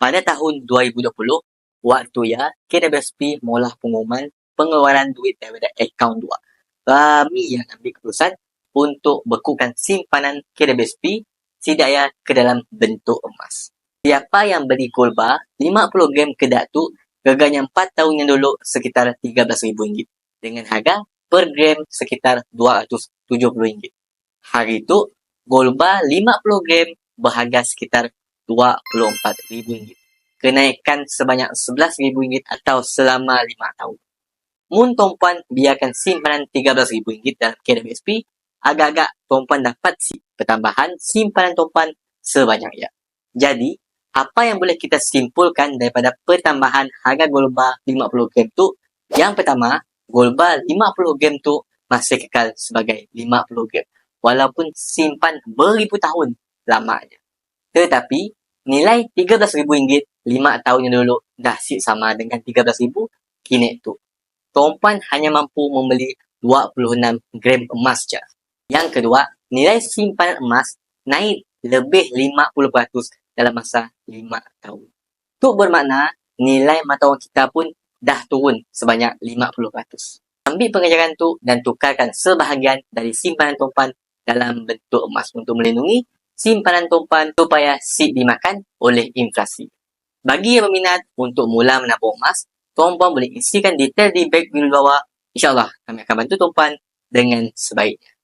Pada tahun 2020, waktu ya KWSP mula pengumuman pengeluaran duit daripada akaun 2. Kami yang ambil keputusan untuk bekukan simpanan KWSP sidaya ke dalam bentuk emas. Siapa yang beli gold bar 50 gram kedak tu Harganya 4 tahun yang dulu sekitar RM13,000 dengan harga per gram sekitar RM270. Hari itu, gold bar 50 gram berharga sekitar RM24,000. Kenaikan sebanyak RM11,000 atau selama 5 tahun. Mun tuan biarkan simpanan RM13,000 dalam KWSP, agak-agak tuan dapat si pertambahan simpanan tuan sebanyak ya. Jadi, apa yang boleh kita simpulkan daripada pertambahan harga gold bar 50 gram tu? Yang pertama, gold bar 50 gram tu masih kekal sebagai 50 gram. Walaupun simpan beribu tahun lamanya. Tetapi, nilai RM13,000 5 tahun yang dulu dah sit sama dengan RM13,000 kini tu. Tuan hanya mampu membeli 26 gram emas je. Yang kedua, nilai simpanan emas naik lebih 50% dalam masa lima tahun. Itu bermakna nilai mata wang kita pun dah turun sebanyak 50%. Ambil pengajaran tu dan tukarkan sebahagian dari simpanan tumpan dalam bentuk emas untuk melindungi simpanan tumpan supaya si dimakan oleh inflasi. Bagi yang berminat untuk mula menabung emas, tuan-puan boleh isikan detail di beg di bawah. InsyaAllah kami akan bantu tuan dengan sebaiknya.